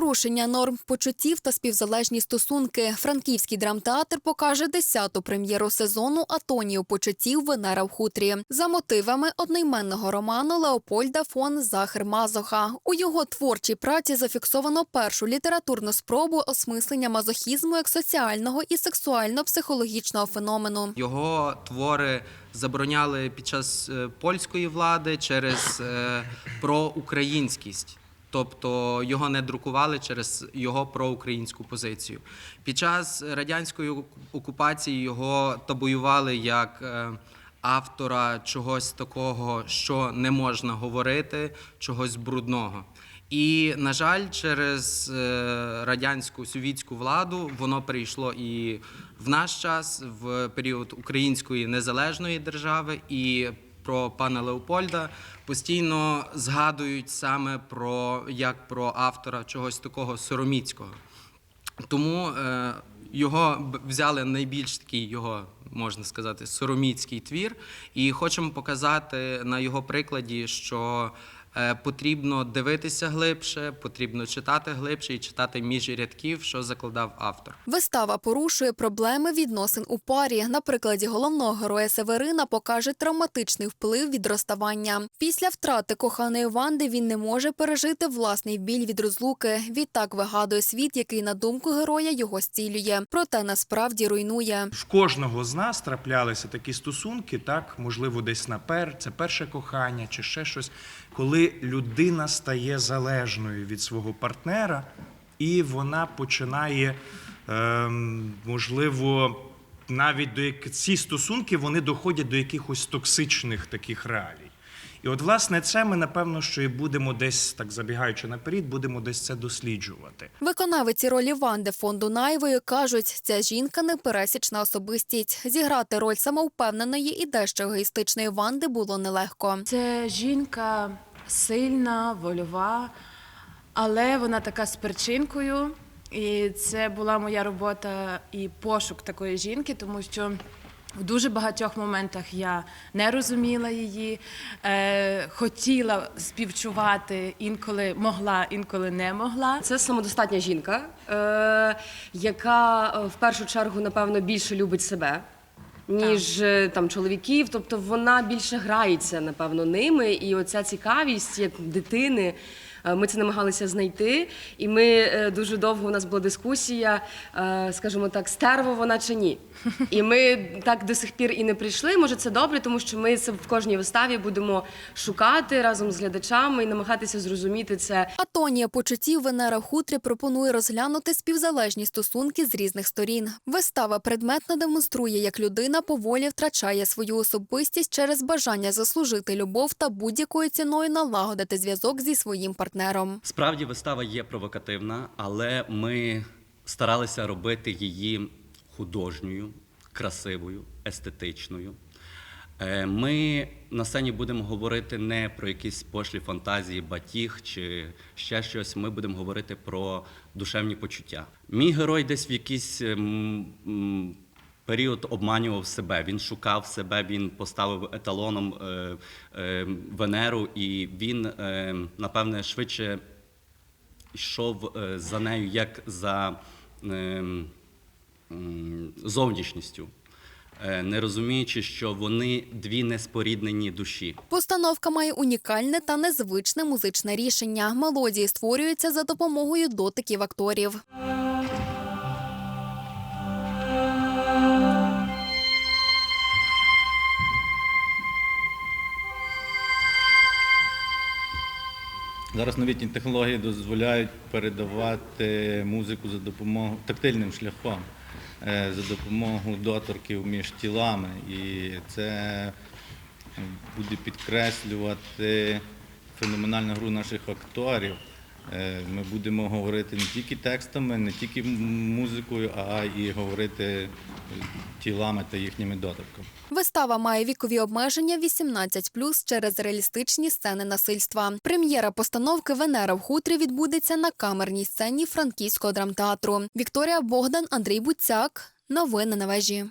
Порушення норм почуттів та співзалежні стосунки. Франківський драмтеатр покаже 10-ту прем'єру сезону Атонію почуттів Венера в хутрі за мотивами одноіменного роману Леопольда фон Захер Мазоха. У його творчій праці зафіксовано першу літературну спробу осмислення мазохізму як соціального і сексуально-психологічного феномену. Його твори забороняли під час е, польської влади через е, проукраїнськість. Тобто його не друкували через його проукраїнську позицію. Під час радянської окупації його табуювали як е, автора чогось такого, що не можна говорити, чогось брудного. І, на жаль, через е, радянську совітську владу воно перейшло і в наш час, в період української незалежної держави, і про пана Леопольда постійно згадують саме про як про автора чогось такого сороміцького. Тому е, його взяли найбільш такий його, можна сказати, сороміцький твір, і хочемо показати на його прикладі, що потрібно дивитися глибше, потрібно читати глибше і читати між рядків, що закладав автор. Вистава порушує проблеми відносин у парі. На прикладі головного героя Северина покаже травматичний вплив від розставання. Після втрати коханої Ванди він не може пережити власний біль від розлуки. Відтак вигадує світ, який на думку героя його зцілює, проте насправді руйнує. В кожного з нас траплялися такі стосунки, так, можливо, десь на пер, це перше кохання чи ще щось, коли людина стає залежною від свого партнера, і вона починає, ем, можливо, навіть до ці стосунки вони доходять до якихось токсичних таких реалій. І от, власне, це ми напевно, що і будемо десь, так забігаючи наперед, будемо десь це досліджувати. Виконавиці ролі Ванди фон Дунаєвої кажуть, ця жінка непересічна особистість. Зіграти роль самовпевненої і дещо егоїстичної Ванди було нелегко. Це жінка сильна, вольова, але вона така з перчинкою. І це була моя робота і пошук такої жінки, тому що в дуже багатьох моментах я не розуміла її, е, хотіла співчувати, інколи могла, інколи не могла. Це самодостатня жінка, е, яка е, в першу чергу, напевно, більше любить себе. Ніж е, там чоловіків, тобто вона більше грається, напевно, ними. І оця цікавість як дитини. Е, Ми це намагалися знайти, і ми е, дуже довго у нас була дискусія, е, скажімо так, стерво вона чи ні. І ми так до сих пір і не прийшли. Може, це добре, тому що ми це в кожній виставі будемо шукати разом з глядачами і намагатися зрозуміти це Атонія почуттів Венера хутрі пропонує розглянути співзалежні стосунки з різних сторін. Вистава предметно демонструє, як людина поволі втрачає свою особистість через бажання заслужити любов та будь-якою ціною налагодити зв'язок зі своїм партнером. Справді вистава є провокативна, але ми старалися робити її художньою, красивою, естетичною. Е, Ми на сцені будемо говорити не про якісь пошлі фантазії, батіг чи ще щось. Ми будемо говорити про душевні почуття. Мій герой десь в якийсь ем, період обманював себе. Він шукав себе, він поставив еталоном е, е, Венеру, і він, е, напевне, швидше йшов е, за нею як за м, зовнішністю, е, не розуміючи, що вони дві неспоріднені душі. Постановка має унікальне та незвичне музичне рішення. Мелодії створюються за допомогою дотиків акторів. Зараз новітні технології дозволяють передавати музику за допомогою тактильним шляхом, е, за допомогою доторків між тілами. І це буде підкреслювати феноменальну гру наших акторів. Е, Ми будемо говорити не тільки текстами, не тільки музикою, а й говорити тілами та їхніми доторками. Вистава має вікові обмеження 18+, через реалістичні сцени насильства. Прем'єра постановки Венера в хутрі відбудеться на камерній сцені Франківського драмтеатру. Вікторія Богдан, Андрій Буцяк. Новини на вежі.